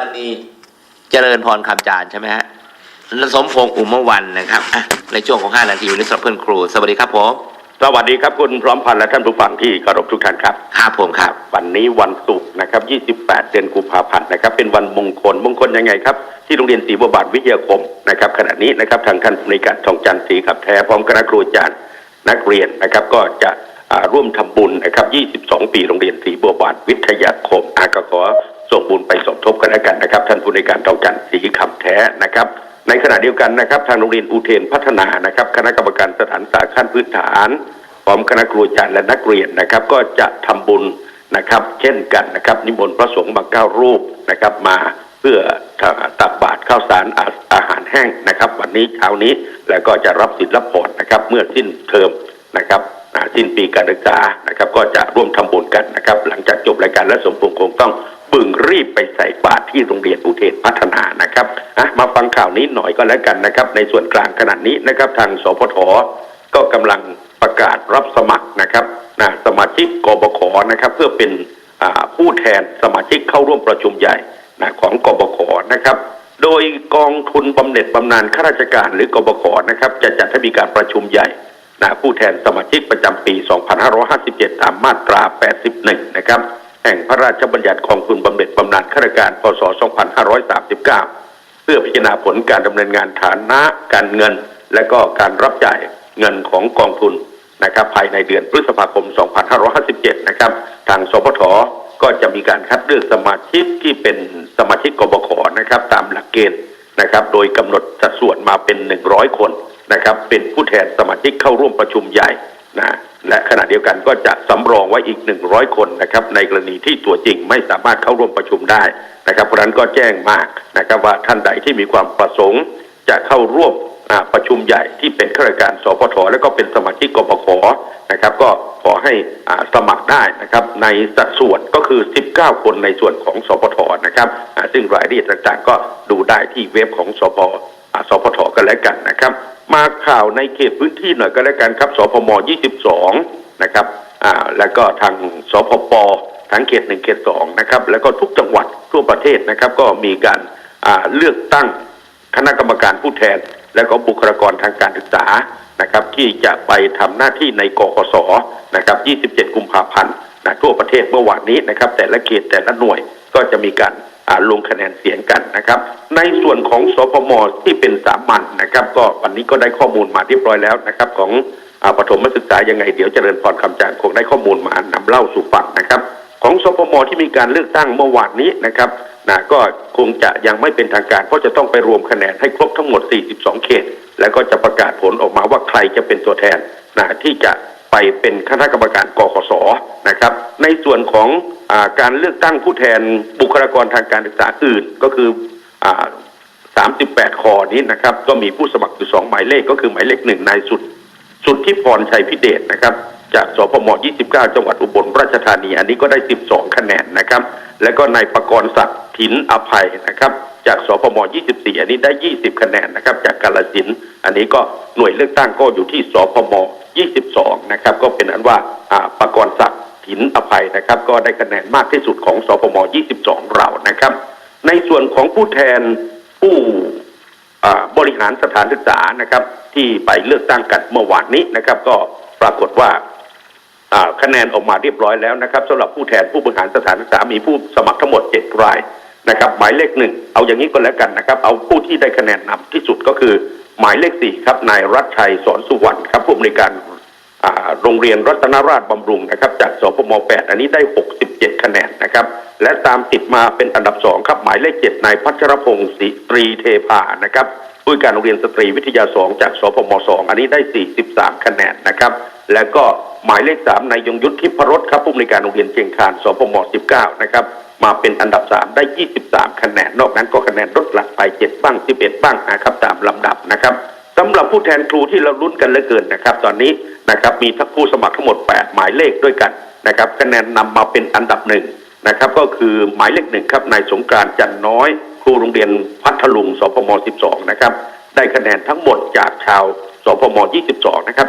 วันนี้เจริญพรคำจานใช่ไหมฮะและสมพงษ์อุมวันนะครับอะในช่วงของ 5 นาทีวันนี้สำหรับเพื่อนครู สวัสดีครับผมสวัสดีครับคุณพร้อมพันธ์และท่านผู้ฟังที่เคารพทุกท่านครับครับผมครับ วันนี้วันศุกร์นะครับ 28 เดือนกุมภาพันธ์นะครับ เป็นวันมงคลมงคลยังไงครับ ที่โรงเรียนศรีบัวบานวิทยาคมนะครับ ขณะนี้นะครับทางท่านผู้ในวยการทองจันทร์ศรีขับแท้พร้อมคณะครูอาจารย์นักเรียนนะครับ ก็จะอ่าร่วมทำบุญนะครับ 22 ปีโรงเรียนศรีบัวบานวิทยาคมอาก็ขอ ส่งบุญไปสมทบกันแล้วกันนะครับ ท่านผู้ในการเทองจันทร์ศรีขับแท้นะครับ ในขณะเดียวกันนะครับ ทางโรงเรียนอุเทนพัฒนานะครับ คณะกรรมการสถานศึกษาขั้นพื้นฐานพร้อมคณะครูอาจารย์และนักเรียนนะครับ ก็จะทำบุญนะครับ เช่นกันนะครับ นิมนต์พระสงฆ์มาเก้ารูปนะครับ มาเพื่อตักบาตรข้าวสารอาอาหารแห้งนะครับ วันนี้เช้านี้แล้วก็จะรับสินรับผลนะครับ เมื่อสิ้นเทอมนะครับสิ้นปีการศึกษานะครับ ก็จะร่วมทำบุญกันนะครับ หลังจากจบรายการและสมพงษ์คงต้อง บึงรีบไปใส่บาตรที่โรงเรียนอุเทนพัฒนานะครับอะมาฟังข่าวนี้หน่อยก็แล้วกันนะครับ ในส่วนกลางขนาดนี้นะครับ ทางสพทก็กำลังประกาศรับสมัครนะครับนะสมาชิกกบขนะครับ เพื่อเป็นผู้แทนสมาชิกเข้าร่วมประชุมใหญ่นะของกบขนะครับ โดยกองทุนบำเหน็จบำนาญข้าราชการหรือกบขนะครับ จะจัดให้มีการประชุมใหญ่นะผู้แทนสมาชิกประจำปี 2557 ตามมาตรา 81 นะครับ แห่งพระราชบัญญัติกองทุนบำเหน็จบำนาญข้าราชการพศ 2539 เพื่อพิจารณาผลการดำเนินงานฐานะการเงิน และก็การรับจ่ายเงินของกองทุนนะครับภายในเดือนพฤษภาคม 2557 นะครับทางสพทก็จะมีการคัดเลือกสมาชิกที่เป็นสมาชิกกบขนะครับตามหลักเกณฑ์นะครับโดยกำหนดสัดส่วนมาเป็น 100 คนนะครับเป็นผู้แทนสมาชิกเข้าร่วมประชุมใหญ่นะ และขณะเดียวกันก็จะสำรองไว้อีก 100 คนนะครับในกรณีที่ตัวจริงไม่สามารถเข้าร่วมประชุมได้นะครับเพราะนั้นก็แจ้งมากนะครับว่าท่านใดที่มีความประสงค์จะเข้าร่วมประชุมใหญ่ที่เป็นข้าราชการสพทและก็เป็นสมาชิกกบขนะครับก็ขอให้สมัครได้นะครับในสัดส่วนก็คือ 19 คนในส่วนของสพทนะครับซึ่งรายละเอียดต่างๆ ก็ดูได้ที่เว็บของสพสพทกันแล้วกันนะครับ มาข่าวในเขตพื้นที่หน่อยก็แล้วกันครับ สพม 22 นะครับ อ่า แล้วก็ทางสพปทั้งเขตหนึ่งเขตสองนะครับ แล้วก็ทุกจังหวัดทั่วประเทศนะครับ ก็มีการอ่าเลือกตั้งคณะกรรมการผู้แทน และก็บุคลากรทางการศึกษานะครับ ที่จะไปทำหน้าที่ในกกสนะครับ 27 กุมภาพันธ์นะทั่วประเทศเมื่อวานนี้นะครับ แต่ละเขตแต่ละหน่วยก็จะมีการ ลงคะแนนเสียงกันนะครับ ในส่วนของสพมที่เป็นสามัญนะครับ ก็วันนี้ก็ได้ข้อมูลมาเรียบร้อยแล้วนะครับ ของอปฐมศึกษายังไงเดี๋ยวเจริญพรคำจางคงได้ข้อมูลมานำเล่าสู่ฟังนะครับ ของสพมที่มีการเลือกตั้งเมื่อวานนี้นะครับนะก็คงจะยังไม่เป็นทางการเพราะจะต้องไปรวมคะแนนให้ครบทั้งหมด 42 เขต แล้วก็จะประกาศผลออกมาว่าใครจะเป็นตัวแทนนะที่จะไปเป็นคณะกรรมการกคสนะครับ ในส่วนของ การเลือกตั้งผู้แทนบุคลากรทางการศึกษาอื่นก็คือ38คอนี้นะครับ ก็มีผู้สมัครอยู่สองหมายเลขก็คือหมายเลขหนึ่งนายสุด สุดที่พรชัยพิเดชนะครับ จากสพม 29 จังหวัดอุบลราชธานี อันนี้ก็ได้ 12 คะแนนนะครับ แล้วก็นายประกรณ์ศักดิ์ถินอภัยนะครับ จากสพม 24 อันนี้ได้ 20 คะแนนนะครับ จากกาลสินอันนี้ก็หน่วยเลือกตั้งก็อยู่ที่สพม 22 นะครับ ก็เป็นอันว่าอ่าประกรณ์ศักดิ์ ถินอภัยนะครับ ก็ได้คะแนนมากที่สุดของสพม22 เรานะครับ ในส่วนของผู้แทนผู้บริหารสถานศึกษานะครับ ที่ไปเลือกตั้งกันเมื่อวานนี้นะครับ ก็ปรากฏว่าคะแนนออกมาเรียบร้อยแล้วนะครับสำหรับผู้แทนผู้บริหารสถานศึกษามีผู้สมัครทั้งหมดเจ็ดรายนะครับ หมายเลขหนึ่งเอาอย่างนี้ก็แล้วกันนะครับ เอาผู้ที่ได้คะแนนนำที่สุดก็คือ หมายเลขสี่ครับนายรัชชัยสอนสุวรรณครับผู้อำนวยการ โรงเรียนรัตนราชบำรุงนะครับจากสพม 8 อันนี้ได้ 67 คะแนนนะครับ และตามติดมาเป็นอันดับสองครับหมายเลขเจ็ดนายพัชรพงศ์ศรีตรีเทพานะครับผู้การโรงเรียนสตรีวิทยาสองจากสพม 2 อันนี้ได้ 43 คะแนนนะครับแล้วก็หมายเลขสามนายยงยุทธทิพรสครับผู้อำนวยการโรงเรียนเชียงคานสพม 19 นะครับมาเป็นอันดับ 3 ได้ 23 คะแนน นอกนั้นก็คะแนนลดหลั่นไป 7 บ้าง 11 บ้างนะครับตามลำดับนะครับ สำหรับผู้แทนครูที่เราลุ้นกันเหลือเกินนะครับ ตอนนี้นะครับมีทั้งผู้สมัครทั้งหมด 8 หมายเลขด้วยกันนะครับคะแนนนำมาเป็นอันดับหนึ่งนะครับ ก็คือหมายเลขหนึ่งครับนายสงกานต์จันน้อย ครูโรงเรียนพัทลุงสพม 12 นะครับ ได้คะแนนทั้งหมดจากชาวสพม 22 นะครับ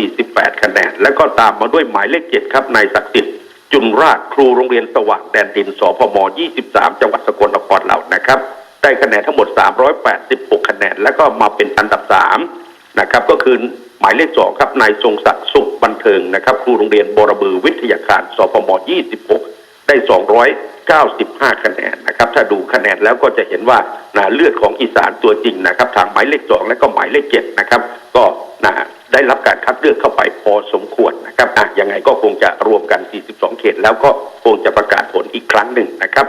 748 คะแนน แล้วก็ตามมาด้วยหมายเลข7ครับนายศักดิ์สิทธิ์จุนราชครูโรงเรียนสว่างแดนดินสพม 23 จังหวัดสกลนครเหล่า ได้คะแนนทั้งหมด 386 คะแนน แล้วก็มาเป็นอันดับ3นะครับก็คือหมายเลขสองครับนายทรงศักดิ์สุขบันเทิงนะครับครูโรงเรียนบรบือวิทยาคารสพม 26 ได้ 295 คะแนนนะครับถ้าดูคะแนนแล้วก็จะเห็นว่านะเลือดของอีสานตัวจริงนะครับทางหมายเลขสองและก็หมายเลขเจ็ดนะครับก็นะได้รับการคัดเลือกเข้าไปพอสมควรนะครับอะยังไงก็คงจะรวมกัน 42 เขต แล้วก็คงจะประกาศผลอีกครั้งหนึ่งนะครับ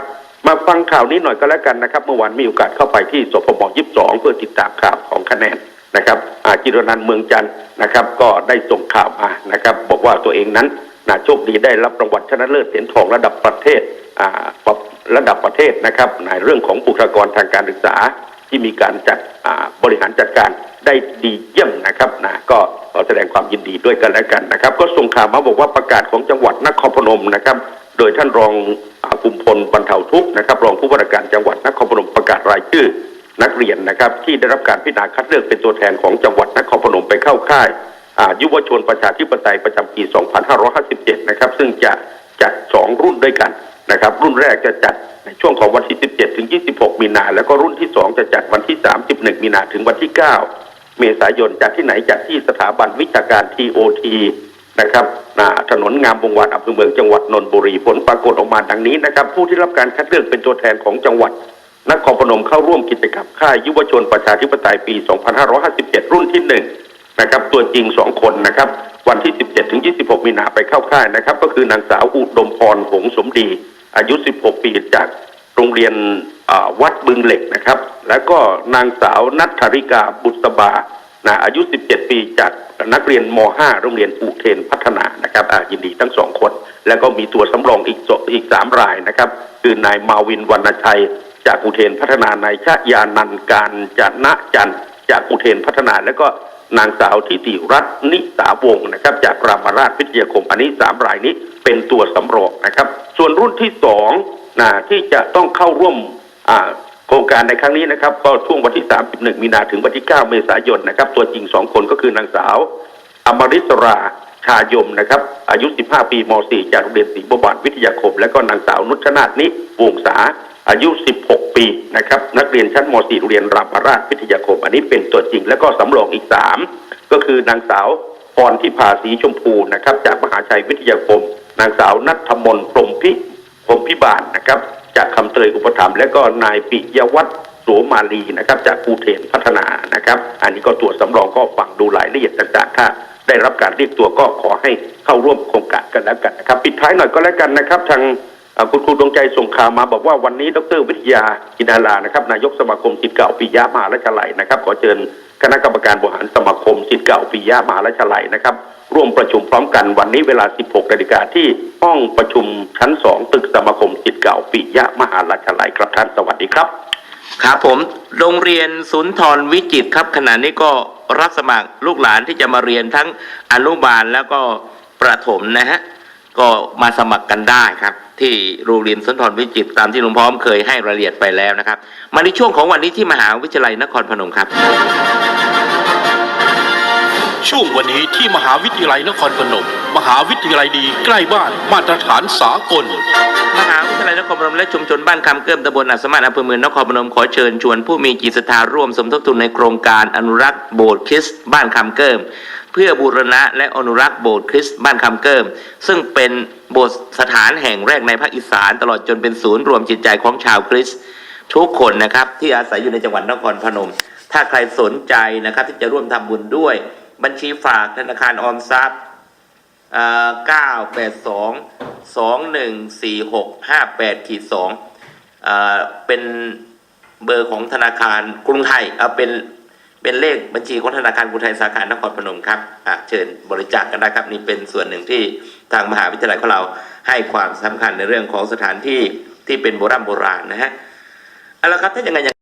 มาฟังข่าวนี้หน่อยก็แล้วกันนะครับเมื่อวานมีโอกาสเข้าไปที่สพม22เพื่อติดตามข่าวของคะแนนนะครับอาจิรนันเมืองจันนะครับ ก็ได้ส่งข่าวมานะครับ บอกว่าตัวเองนั้นนะโชคดีได้รับรางวัลชนะเลิศเหรียญทองระดับประเทศอ่าระดับประเทศนะครับในเรื่องของบุคลากรทางการศึกษาที่มีการจัดบริหารจัดการได้ดีเยี่ยมนะครับนะก็ขอแสดงความยินดีด้วยกันแล้วกันนะครับ ก็ส่งข่าวมาบอกว่าประกาศของจังหวัดนครพนมนะครับ โดยท่านรอง อากุมพลบรรเทาทุกข์นะครับรองผู้ว่าราชการจังหวัดนครพนมประกาศรายชื่อ นักเรียนนะครับที่ได้รับการพิจารณาคัดเลือกเป็นตัวแทนของจังหวัดนครพนมไปเข้าค่ายอายุวชนประชาธิปไตยประจำปี 2557 นะครับ ซึ่งจะจัด 2 รุ่นด้วยกันนะครับ รุ่นแรกจะจัดในช่วงของวันที่ 17 ถึง 26 มีนา แล้วก็รุ่นที่ 2 จะจัดวันที่ 31 มีนาถึงวันที่ 9 เมษายนจัดที่ไหนจัดที่สถาบันวิชาการ TOT นะครับถนนงามวงศ์วานอำเภอเมืองจังหวัดนนทบุรีผลปรากฏออกมาดังนี้นะครับ ผู้ที่รับการคัดเลือกเป็นตัวแทนของจังหวัดนครพนมเข้าร่วมกิจกรรมค่ายยุวชนประชาธิปไตยปี 2557 รุ่นที่หนึ่งนะครับตัวจริงสองคนนะครับ วันที่ 17 ถึง 26 มีนาไปเข้าค่ายนะครับ ก็คือนางสาวอุดมพรหงสมดี อายุ 16 ปีจากโรงเรียนวัดบึงเหล็กนะครับ แล้วก็นางสาวนัทธริกาบุษบา นะอายุ 17 ปีจากนักเรียนม .5 โรงเรียนอุเทนพัฒนานะครับยินดีทั้งสองคน แล้วก็มีตัวสำรองอีกอีกสามรายนะครับ คือนายมาวินวรรณชัย จากอุเทนพัฒนานายชะยานันการจันนะจันจากอุเทนพัฒนา แล้วก็นางสาวทิติรัตน์นิสาวงศ์นะครับ จากรามาราชวิทยาคมอันนี้สามรายนี้เป็นตัวสำรองนะครับ ส่วนรุ่นที่สองนะที่จะต้องเข้าร่วมอ่า ครงการในครั้งนี้นะครับก็ช่วงวันที่ 31 มีนาถึงวันที่ 9 เมษายนนะครับ ตัวจริง 2 คนก็คือนางสาว อมริสราชายมนะครับ อายุ 15 ปีม .4 จากโรงเรียนศรีบวรวิทยาคม และก็นางสาวนุชนาธนิวงศาอายุ 16 ปีนะครับ นักเรียนชั้นม .4 โรงเรียนรามราชวิทยาคม อันนี้เป็นตัวจริงแล้วก็สำรองอีก 3 ก็คือนางสาวพรทิพาสีชมพูนะครับ จากมหาชัยวิทยาคม นางสาวนัทมนพรมพิพรมพิบาลนะครับ จากคำเตยอุปถัมภ์และก็นายปิยวัฒน์โสมาลีนะครับ จากภูเทนพัฒนานะครับ อันนี้ก็ตัวจสำรองก็ฟังดูรายละเอียดต่างๆถ้าได้รับการเรียกตัวก็ขอให้เข้าร่วมโครงการกันแล้วกันนะครับ ปิดท้ายหน่อยก็แล้วกันนะครับ ทางคุณครูดวงใจส่งข่าวมาบอกว่าวันนี้ดรวิทยาอินดารานะครับ นายกสมาคมศิษย์เก่าปิยะมหาราชลัยนะครับ ขอเชิญคณะกรรมการบริหารสมาคมศิษย์เก่าปิยะมหาราชลัยนะครับ ร่วมประชุมพร้อมกันวันนี้เวลา 16นาฬิกาที่ห้องประชุมชั้น 2 ตึกสมาคมศิษย์เก่าปิยะมหาราชลัยครับท่านสวัสดีครับ ครับผมโรงเรียนสุนทรวิจิตครับขณะนี้ก็รับสมัครลูกหลานที่จะมาเรียนทั้งอนุบาลแล้วก็ประถมนะฮะก็มาสมัครกันได้ครับ ที่โรงเรียนสุนทรวิจิตตามที่ลุงพร้อมเคยให้รายละเอียดไปแล้วนะครับ มาในช่วงของวันนี้ที่มหาวิทยาลัยนครพนมครับ ช่วงวันนี้ที่มหาวิทยาลัยนครพนม มหาวิทยาลัยดีใกล้บ้านมาตรฐานสากล มหาวิทยาลัยนครพนมและชุมชนบ้านคำเกิมตำบลอัสมานอำเภอเมืองนครพนมขอเชิญชวนผู้มีจิตศรัทธาร่วมสมทบทุนในโครงการอนุรักษ์โบสถ์คริสต์บ้านคำเกิมเพื่อบูรณะและอนุรักษ์โบสถ์คริสต์บ้านคำเกิม ซึ่งเป็นโบสถ์สถานแห่งแรกในภาคอีสานตลอดจนเป็นศูนย์รวมจิตใจของชาวคริสต์ทุกคนนะครับที่อาศัยอยู่ในจังหวัดนครพนม ถ้าใครสนใจนะครับที่จะร่วมทำบุญด้วย บัญชีฝากธนาคารออมทรัพย์เก้าแปดสองสองหนึ่งสี่หกห้าแปดขีดสองเป็นเบอร์ของธนาคารกรุงไทยเอ่อเป็นเป็นเลขบัญชีของธนาคารกรุงไทยสาขานครพนมครับอะเชิญบริจาคกันได้ครับนี่เป็นส่วนหนึ่งที่ทางมหาวิทยาลัยของเราให้ความสำคัญในเรื่องของสถานที่ที่เป็นโบราณโบราณนะฮะเอาละครับถ้าอย่างไงอย่าง